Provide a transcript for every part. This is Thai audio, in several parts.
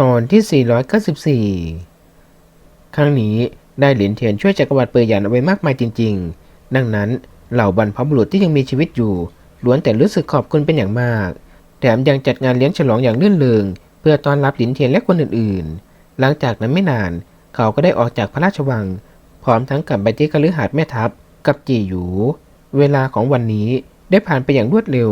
ตอนที่ 494 ครั้งนี้ได้เหลินเทียนช่วยจักรวรรดิเปยหยานเอาไว้มากมายจริง ๆ ดังนั้นเหล่าบรรพบุรุษที่ยังมีชีวิตอยู่ล้วนแต่รู้สึกขอบคุณเป็นอย่างมาก แถมยังจัดงานเลี้ยงฉลองอย่างลื่นเริงเพื่อต้อนรับหลินเทียนและคนอื่นๆ หลังจากนั้นไม่นานเขาก็ได้ออกจากพระราชวัง พร้อมทั้งกลับไปที่คฤหาสน์แม่ทัพกับจีหยู เวลาของวันนี้ได้ผ่านไปอย่างรวดเร็ว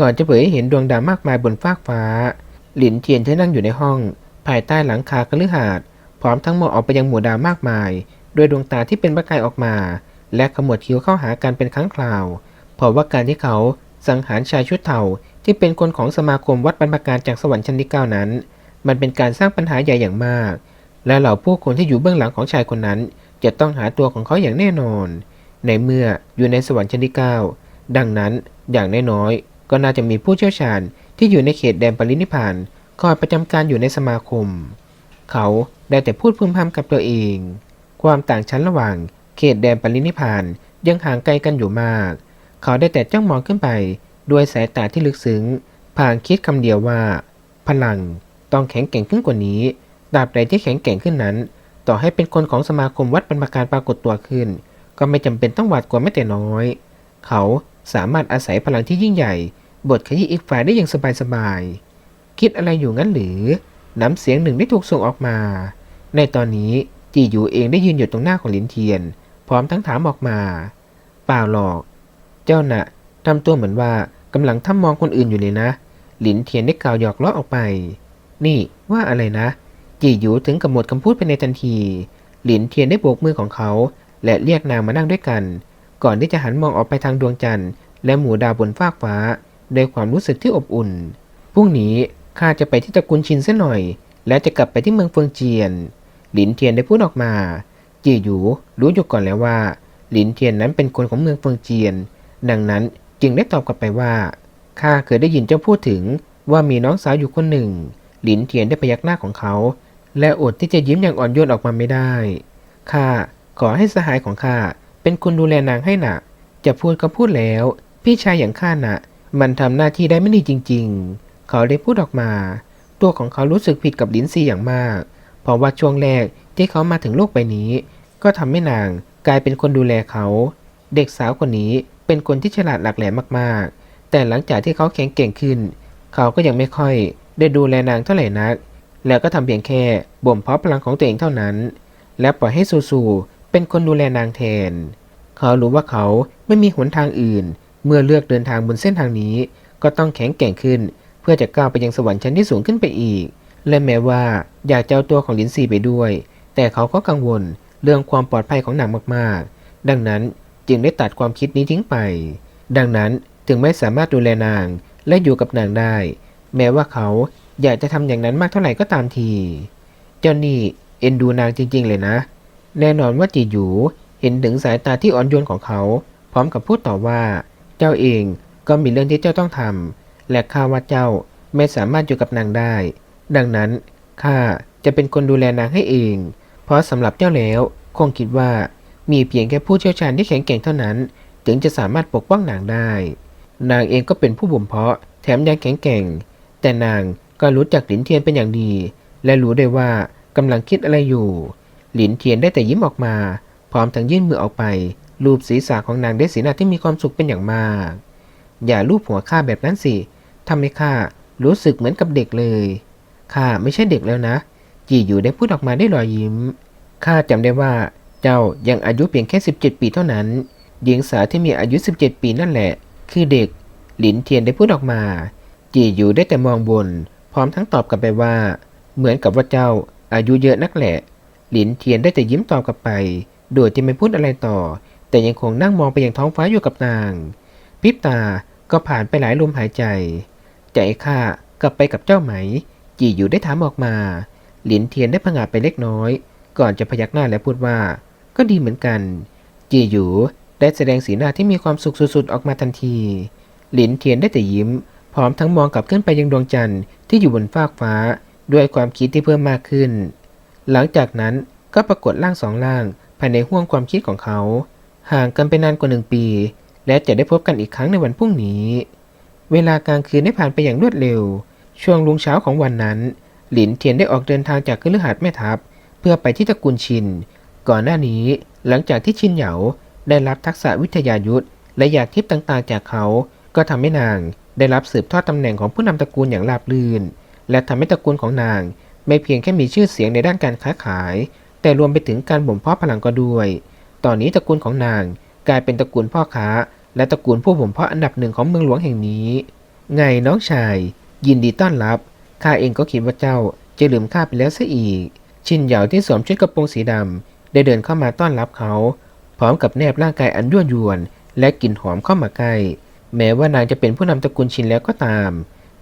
ก่อนจะเผยให้เห็นดวงดาวมากมายบนฟากฟ้า หลินเทียนที่นั่งอยู่ในห้อง ภายใต้หลังคาคฤหาสน์พร้อมทั้งมองออกไปยังหมู่ดาวมากมาย ด้วยดวงตาที่เป็นประกายออกมา และขมวดคิ้วเข้าหากันเป็นครั้งคราวเพราะว่าการที่เขาสังหารชายชุดเทาที่เป็นคนของสมาคมวัดบรรพการจากสวรรค์ชั้นที่เก้านั้น มันเป็นการสร้างปัญหาใหญ่อย่างมาก และเหล่าผู้คนที่อยู่เบื้องหลังของชายคนนั้น จะต้องหาตัวของเขาอย่างแน่นอน ในเมื่ออยู่ในสวรรค์ชั้นที่เก้าดังนั้นอย่างน้อยๆก็น่าจะมีผู้เชี่ยวชาญ ที่อยู่ในเขตแดนปรินิพานคอยประจำการอยู่ในสมาคม เขาได้แต่พูดพึมพำกับตัวเอง ความต่างชั้นระหว่างเขตแดนปรินิพานยังห่างไกลกันอยู่มาก เขาได้แต่จ้องมองขึ้นไป ด้วยสายตาที่ลึกซึ้งพลางคิดคำเดียวว่า พลังต้องแข็งแกร่งขึ้นกว่านี้ดาบใดที่แข็งแกร่งขึ้นนั้น ต่อให้เป็นคนของสมาคมวัดบรรพการปรากฏตัวขึ้น ก็ไม่จำเป็นต้องหวาดกลัวแม้แต่น้อย เขาสามารถอาศัยพลังที่ยิ่งใหญ่ บทขยี้อีกฝ่ายได้อย่างสบายๆ คิดอะไรอยู่งั้นหรือ น้ำเสียงหนึ่งได้ถูกส่งออกมา ในตอนนี้จีอยู่เองได้ยืนอยู่ตรงหน้าของลินเทียน พร้อมทั้งถามออกมา เปล่าหรอก เจ้าน่ะทำตัวเหมือนว่ากำลังทำมองคนอื่นอยู่เลยนะ หลินเทียนได้กล่าวหยอกล้อออกไป นี่ว่าอะไรนะ จีอยู่ถึงกับหมดคำพูดไปในทันที หลินเทียนได้โบกมือของเขา และเรียกนางมานั่งด้วยกัน ก่อนที่จะหันมองออกไปทางดวงจันทร์ และหมู่ดาวบนฟากฟ้า ด้วยความรู้สึกที่อบอุ่น พรุ่งนี้ข้าจะไปที่ตระกูลชินเสียหน่อย และจะกลับไปที่เมืองเฟิงเจียน หลินเทียนได้พูดออกมา จีหยูรู้อยู่ก่อนแล้วว่า หลินเทียนนั้นเป็นคนของเมืองเฟิงเจียน ดังนั้นจึงได้ตอบกลับไปว่าข้าเคยได้ยินเจ้าพูดถึงว่ามีน้องสาวอยู่คนหนึ่ง หลินเทียนได้พยักหน้าของเขา และอดที่จะยิ้มอย่างอ่อนโยนออกมาไม่ได้ข้าขอให้สหายของข้าเป็นคนดูแลนางให้หนะจะพูดก็พูดแล้ว พี่ชายอย่างข้าน่ะ มันทำหน้าที่ได้ไม่ดีจริง ๆ เขาได้พูดออกมา ตัวของเขารู้สึกผิดกับลินซีอย่างมาก เพราะว่าช่วงแรกที่เขามาถึงโลกใบนี้ ก็ทำให้นางกลายเป็นคนดูแลเขา เด็กสาวคนนี้เป็นคนที่ฉลาดหลักแหลมมากๆ แต่หลังจากที่เขาแข็งเก่งขึ้น เขาก็ยังไม่ค่อยได้ดูแลนางเท่าไหร่นัก แล้วก็ทำเพียงแค่บ่มเพาะพลังของตัวเองเท่านั้น และปล่อยให้ซูซูเป็นคนดูแลนางแทน เขารู้ว่าเขาไม่มีหนทางอื่น เมื่อเลือกเดินทางบนเส้นทางนี้ ก็ต้องแข็งแกร่งขึ้น เพื่อจะก้าวไปยังสวรรค์ชั้นที่สูงขึ้นไปอีก และแม้ว่าอยากเจะเอาตัวของลินซีไปด้วย แต่เขาก็กังวลเรื่องความปลอดภัยของนางมากๆ ดังนั้นจึงได้ตัดความคิดนี้ทิ้งไป ดังนั้นถึงไม่สามารถดูแลนางและอยู่กับนางได้ แม้ว่าเขาอยากจะทำอย่างนั้นมากเท่าไหร่ก็ตามที เจ้านี่เอ็นดูนางจริง ๆ เลยนะ แน่นอนว่าจีหยูเห็นถึงสายตาที่อ่อนโยนของเขา พร้อมกับพูดต่อว่า เจ้าเองก็มีเรื่องที่เจ้าต้องทำและข้าว่าเจ้าไม่สามารถอยู่กับนางได้ ดังนั้นข้าจะเป็นคนดูแลนางให้เอง เพราะสำหรับเจ้าแล้วคงคิดว่ามีเพียงแค่ผู้เชี่ยวชาญที่แข็งแกร่งเท่านั้น ถึงจะสามารถปกป้องนางได้ นางเองก็เป็นผู้บ่มเพาะแถมยังแข็งแกร่ง แต่นางก็รู้จักหลินเทียนเป็นอย่างดี และรู้ได้ว่ากำลังคิดอะไรอยู่ หลินเทียนได้แต่ยิ้มออกมา พร้อมทั้งยื่นมือออกไป ลูบศีรษะของนางด้วยสีหน้าที่มีความสุขเป็นอย่างมาก อย่าลูบหัวข้าแบบนั้นสิทำให้ข้ารู้สึกเหมือนกับเด็กเลยข้าไม่ใช่เด็กแล้วนะ จีอยู่ได้พูดออกมาได้รอยยิ้มข้าจำได้ว่าเจ้ายังอายุเพียงแค่ 17 ปีเท่านั้น หญิงสาวที่มีอายุ 17 ปีนั่นแหละ คือเด็ก หลินเทียนได้พูดออกมา จีอยู่ได้แต่มองบน พร้อมทั้งตอบกลับไปว่า เหมือนกับว่าเจ้าอายุเยอะนักแหละ หลินเทียนได้แต่ยิ้มตอบกลับไป โดยที่ไม่พูดอะไรต่อ แต่ยังคงนั่งมองไปยังท้องฟ้าอยู่กับนางพริบตาก็ผ่านไปหลายลมหายใจ ใจข้ากลับไปกับเจ้าไหม จีอยู่ได้ถามออกมา หลินเทียนได้ผงาดไปเล็กน้อย ก่อนจะพยักหน้าและพูดว่า ก็ดีเหมือนกัน จีอยู่ได้แสดงสีหน้าที่มีความสุขสุดๆออกมาทันที หลินเทียนได้แต่ยิ้ม พร้อมทั้งมองกลับขึ้นไปยังดวงจันทร์ที่อยู่บนฟากฟ้า ด้วยความคิดที่เพิ่มมากขึ้น หลังจากนั้นก็ปรากฏร่างสองร่างภายในห้วงความคิดของเขา ห่างกันไปนานกว่าหนึ่งปี และจะได้พบกันอีกครั้งในวันพรุ่งนี้ เวลากลางคืนได้ผ่านไปอย่างรวดเร็ว ช่วงลุงเช้าของวันนั้น หลินเทียนได้ออกเดินทางจากคฤหาสน์แม่ทัพ เพื่อไปที่ตระกูลชิน ก่อนหน้านี้หลังจากที่ชินเหยาได้รับทักษะวิทยายุทธและยาทิพย์ต่างๆ จากเขา ก็ทำให้นางได้รับสืบทอดตำแหน่งของผู้นำตระกูลอย่างราบรื่น และทำให้ตระกูลของนาง ไม่เพียงแค่มีชื่อเสียงในด้านการค้าขาย แต่รวมไปถึงการบ่มเพาะพลังก็ด้วย ตอนนี้ตระกูลของนางกลายเป็นตระกูลพ่อค้า และตระกูลผู้บ่มเพาะอันดับหนึ่งของเมืองหลวงแห่งนี้ ไงน้องชาย ยินดีต้อนรับ ข้าเองก็คิดว่าเจ้าจะลืมข้าไปแล้วซะอีก ชินเหยาที่สวมชุดกระโปรงสีดำได้เดินเข้ามาต้อนรับเขา พร้อมกับแนบร่างกายอันยั่วยวน และกลิ่นหอมเข้ามาใกล้ แม้ว่านางจะเป็นผู้นำตระกูลชินแล้วก็ตาม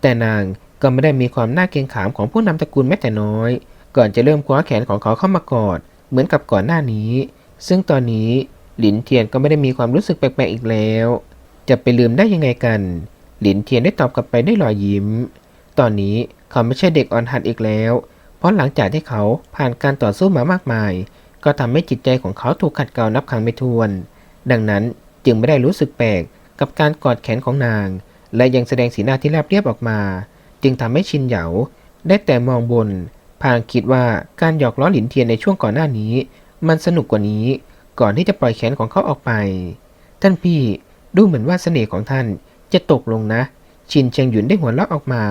แต่นางก็ไม่ได้มีความน่าเกรงขามของผู้นำตระกูลแม้แต่น้อย ก่อนจะเริ่มคว้าแขนของเขาเข้ามากอด เหมือนกับก่อนหน้านี้ ซึ่งตอนนี้หลินเทียนก็ไม่ได้มีความรู้สึกแปลกๆอีกแล้ว จะไปลืมได้ยังไงกัน หลินเทียนได้ตอบกลับไปด้วยรอยยิ้ม ตอนนี้เขาไม่ใช่เด็กอ่อนหัดอีกแล้ว เพราะหลังจากที่เขาผ่านการต่อสู้มามากมาย ก็ทำให้จิตใจของเขาถูกขัดเกลานับครั้งไม่ถ้วน ดังนั้นจึงไม่ได้รู้สึกแปลกกับการกอดแขนของนาง และยังแสดงสีหน้าที่ราบเรียบออกมา จึงทำให้ชินเหยาได้แต่มองบนพางคิดว่าการหยอกล้อหลินเทียนในช่วงก่อนหน้านี้ มันสนุกกว่านี้ ก่อนที่จะปล่อยแขนของเขาออกไป ท่านพี่ดูเหมือนว่าเสน่ห์ของท่านจะตกลงนะ ชินเชียงหยุนได้หัวเราะออกมา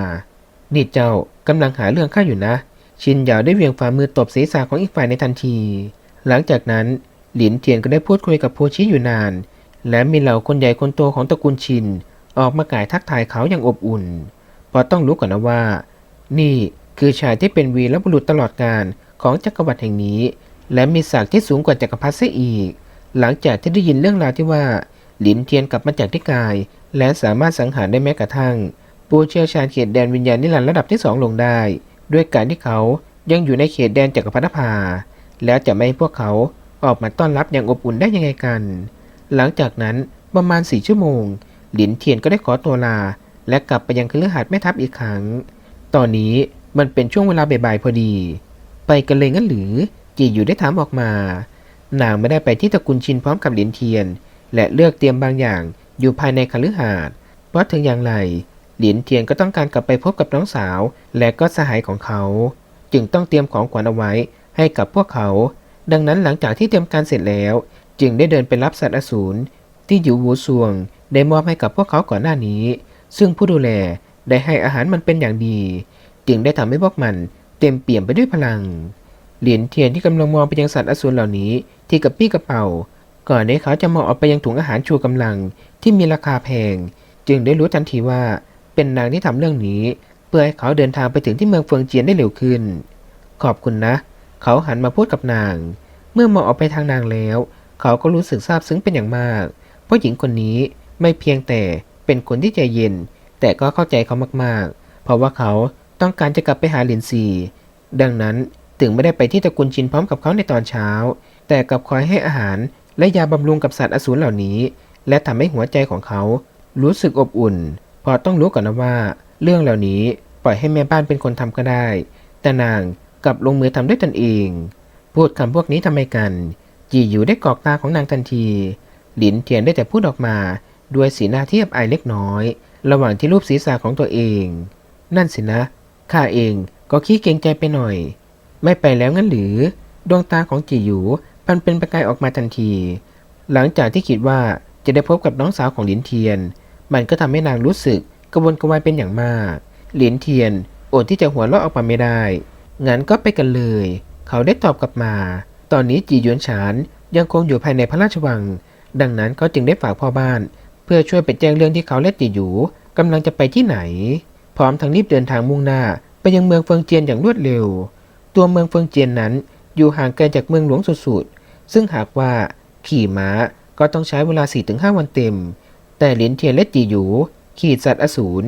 นี่เจ้ากำลังหาเรื่องข้าอยู่นะ ชินเหยาได้เวียงฝ่ามือตบศีรษะของอีกฝ่ายในทันที หลังจากนั้นหลินเทียนก็ได้พูดคุยกับโพชิอยู่นาน และมีเหล่าคนใหญ่คนโตของตระกูลชิน ออกมากายทักทายเขาอย่างอบอุ่นพราะต้องรู้ก่อนนะว่า นี่คือชายที่เป็นวีรบุรุษตลอดกาลของจักรวรรดิแห่งนี้ และมีศักดิ์ที่สูงกว่าจักรพรรดิเสียอีก หลังจากที่ได้ยินเรื่องราวที่ว่า หลินเทียนกลับมาจากที่กาย และสามารถสังหารได้แม้กระทั่ง ผู้เชี่ยวชาญเขตแดนวิญญาณนิรันดร์ระดับที่สองลงได้ ด้วยการที่เขายังอยู่ในเขตแดนจักรพรรดิภา แล้วจะไม่ให้พวกเขาออกมาต้อนรับอย่างอบอุ่นได้ยังไงกัน หลังจากนั้นประมาณสี่ชั่วโมง หลินเทียนก็ได้ขอตัวลา และกลับไปยังคฤหาสน์แม่ทัพอีกครั้ง ตอนนี้มันเป็นช่วงเวลาบ่ายๆพอดี ไปกันเลยงั้นหรือ จีอยู่ได้ถามออกมา นางไม่ได้ไปที่ตระกูลชินพร้อมกับหลินเทียน และเลือกเตรียมบางอย่างอยู่ภายในคฤหาสน์เพราะถึงอย่างไรหลินเทียนก็ต้องการกลับไปพบกับน้องสาว และก็สหายของเขา จึงต้องเตรียมของขวัญเอาไว้ให้กับพวกเขา ดังนั้นหลังจากที่เตรียมการเสร็จแล้ว จึงได้เดินไปรับสัตว์อสูรที่อยู่วูซวง ได้มอบให้กับพวกเขาก่อนหน้านี้ ซึ่งผู้ดูแลได้ให้อาหารมันเป็นอย่างดี จึงได้ทำให้พวกมันเต็มเปี่ยมไปด้วยพลัง เหรียญเทียนที่กำลังมองไปยังสัตว์อสูรเหล่านี้ ที่กับปี้กระเป๋า ก่อนที่เขาจะมองออกไปยังถุงอาหารชูกำลังที่มีราคาแพง จึงได้รู้ทันทีว่าเป็นนางที่ทำเรื่องนี้ เพื่อให้เขาเดินทางไปถึงที่เมืองเฟิงเจียนได้เร็วขึ้น ขอบคุณนะ เขาหันมาพูดกับนาง เมื่อมองออกไปทางนางแล้ว เขาก็รู้สึกซาบซึ้งเป็นอย่างมากเพราะหญิงคนนี้ไม่เพียงแต่เป็นคนที่ใจเย็น แต่ก็เข้าใจเขามากๆ เพราะว่าเขาต้องการจะกลับไปหาหลินซีดังนั้น ถึงไม่ได้ไปที่ตระกูลชินพร้อมกับเขาในตอนเช้า แต่กลับคอยให้อาหารและยาบำรุงกับสัตว์อสูรเหล่านี้ และทำให้หัวใจของเขา รู้สึกอบอุ่น พอต้องรู้ก่อนนะว่า เรื่องเหล่านี้ปล่อยให้แม่บ้านเป็นคนทำก็ได้ แต่นางกลับลงมือทำด้วยตนเอง พูดคำพวกนี้ทำไมกัน จีอยู่ได้กอกตาของนางทันที หลินเทียนได้แต่พูดออกมา ด้วยสีหน้าที่อับอายเล็กน้อย ระหว่างที่รูปศีรษะของตัวเอง นั่นสินะข้าเองก็ขี้เกรงใจไปหน่อย ไม่ไปแล้วงั้นหรือ ดวงตาของจีหยูพันเป็นประกายออกมาทันที หลังจากที่คิดว่าจะได้พบกับน้องสาวของหลินเทียน มันก็ทำให้นางรู้สึกกระวนกระวายเป็นอย่างมาก หลินเทียนอดที่จะหัวเราะออกมาไม่ได้ งั้นก็ไปกันเลย เขาได้ตอบกลับมา ตอนนี้จีหยวนฉานยังคงอยู่ภายในพระราชวัง ดังนั้นเขาจึงได้ฝากพ่อบ้าน เพื่อช่วยไปแจ้งเรื่องที่เขาและจีหยูกำลังจะไปที่ไหน พร้อมทั้งรีบเดินทางมุ่งหน้าไปยังเมืองเฟิงเจียนอย่างรวดเร็ว ตัวเมืองเฟิงเจียนนั้นอยู่ห่างไกลจากเมืองหลวงสุดๆ ซึ่งหากว่าขี่ม้าก็ต้องใช้เวลา 4-5 วันเต็ม แต่หลินเทียนและจีหยูขี่สัตว์อสูร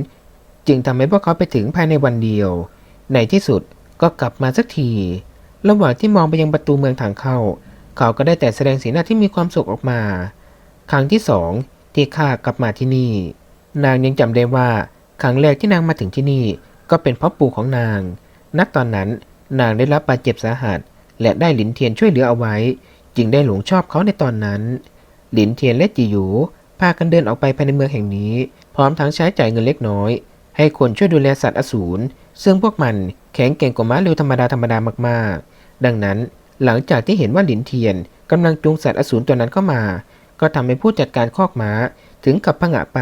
จึงทำให้พวกเขาไปถึงภายในวันเดียว ในที่สุดก็กลับมาสักที ระหว่างที่มองไปยังประตูเมืองทางเข้า เขาก็ได้แต่แสดงสีหน้าที่มีความสุขออกมา ครั้งที่สองที่ข้ากลับมาที่นี่ นางยังจำได้ว่าครั้งแรกที่นางมาถึงที่นี่ ก็เป็นเพราะปู่ของนางณตอนนั้น นางได้รับบาดเจ็บสาหัส และได้หลินเทียนช่วยเหลือเอาไว้ จึงได้หลงชอบเขาในตอนนั้น หลินเทียนและจีหยูพากันเดินออกไปภายในเมืองแห่งนี้ พร้อมทั้งใช้จ่ายเงินเล็กน้อย ให้คนช่วยดูแลสัตว์อสูรซึ่งพวกมันแข็งเก่งกว่าม้าเร็วธรรมดาธรรมดามากๆ ดังนั้นหลังจากที่เห็นว่าหลินเทียนกำลังจูงสัตว์อสูรตัวนั้นเข้ามา ก็ทำให้ผู้จัดการคอกม้าถึงกับผงะไป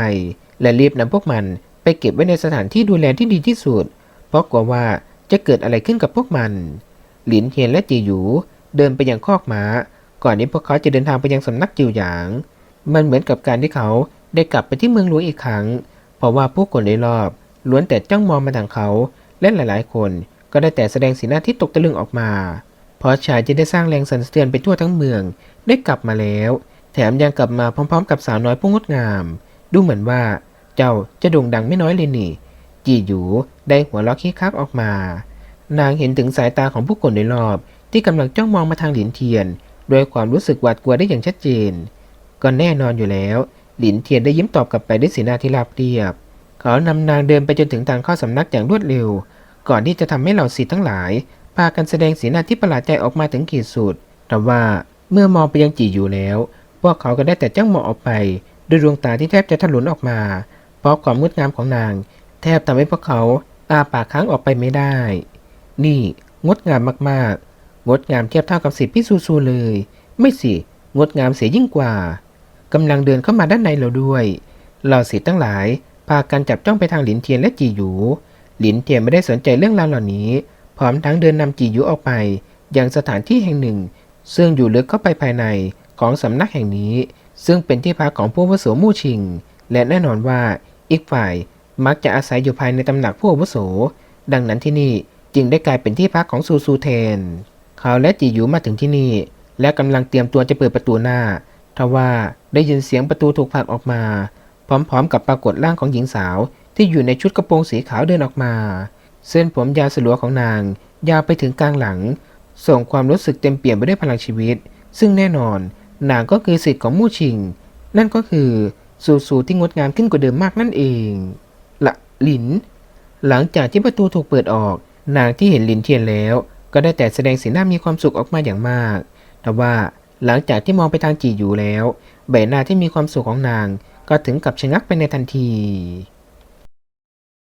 และรีบนำพวกมันไปเก็บไว้ในสถานที่ดูแลที่ดีที่สุด เพราะกลัวว่า จะเกิดอะไรขึ้นกับพวกมัน หลินเทียนและจีหยูเดินไปยังคอกม้า ก่อนที่พวกเขาจะเดินทางไปยังสำนักจิวหยาง มันเหมือนกับการที่เขาได้กลับไปที่เมืองหลวงอีกครั้ง เพราะว่าผู้คนในรอบล้วนแต่จ้องมองมาทางเขา และหลายๆ คนก็ได้แต่แสดงสีหน้าที่ตกตะลึงออกมา เพราะชายที่ได้สร้างแรงสั่นสะเทือนไปทั่วทั้งเมืองได้กลับมาแล้ว แถมยังกลับมาพร้อม ๆ กับสาวน้อยผู้งดงาม ดูเหมือนว่าเจ้าจะโด่งดังไม่น้อยเลยนี่ จีหยู ได้หัวเราะคิกคักออกมา นางเห็นถึงสายตาของผู้คนในรอบ ที่กำลังจ้องมองมาทางหลินเทียนด้วยความรู้สึกหวาดกลัวได้อย่างชัดเจน ก็แน่นอนอยู่แล้ว หลินเทียนได้ยิ้มตอบกลับไปด้วยสีหน้าที่ราบเรียบ เขานำนางเดินไปจนถึงทางเข้าสำนักอย่างรวดเร็ว ก่อนที่จะทำให้เหล่าศิษย์ทั้งหลายพากันแสดงสีหน้าที่ประหลาดใจออกมาถึงขีดสุด แต่ว่าเมื่อมองไปยังจีอยู่แล้ว พวกเขาก็ได้แต่จ้องมองออกไป ด้วยดวงตาที่แทบจะถลุนออกมา เพราะความงดงามของนาง แทบทำให้พวกเขา อาปากค้างออกไปไม่ได้ นี่งดงามมากๆ งดงามเทียบเท่ากับสิทธิพิซูซูเลย ไม่สิ งดงามเสียยิ่งกว่ากำลังเดินเข้ามาด้านในเราด้วยเหล่าศิษย์ทั้งหลาย พากันจับจ้องไปทางหลินเทียนและจีหยู หลินเทียนไม่ได้สนใจเรื่องราวเหล่านี้ พร้อมทั้งเดินนำจีหยูออกไป ยังสถานที่แห่งหนึ่ง ซึ่งอยู่ลึกเข้าไปภายในของสำนักแห่งนี้ ซึ่งเป็นที่พักของผู้วุโสมู่ชิง และแน่นอนว่าอีกฝ่าย มักจะอาศัยอยู่ภายในตำหนักผู้อาวุโส ดังนั้นที่นี่จึงได้กลายเป็นที่พักของซูซูแทน เขาและจีหยูมาถึงที่นี่ และกำลังเตรียมตัวจะเปิดประตูหน้า ทว่าได้ยินเสียงประตูถูกผลักออกมา พร้อมๆ กับปรากฏร่างของหญิงสาวที่อยู่ในชุดกระโปรงสีขาวเดินออกมา เส้นผมยาวสลัวของนาง ยาวไปถึงกลางหลัง ส่งความรู้สึกเต็มเปี่ยมไปด้วยพลังชีวิต ซึ่งแน่นอน นางก็คือสิทธิ์ของมู่ชิง นั่นก็คือซูซูที่งดงามขึ้นกว่าเดิมมากนั่นเอง หลิน หลังจากที่ประตูถูกเปิดออก นางที่เห็นหลินเทียนแล้ว ก็ได้แต่แสดงสีหน้ามีความสุขออกมาอย่างมาก แต่ว่าหลังจากที่มองไปทางจีอยู่แล้ว ใบหน้าที่มีความสุขของนางก็ถึงกับชะงักไปในทันที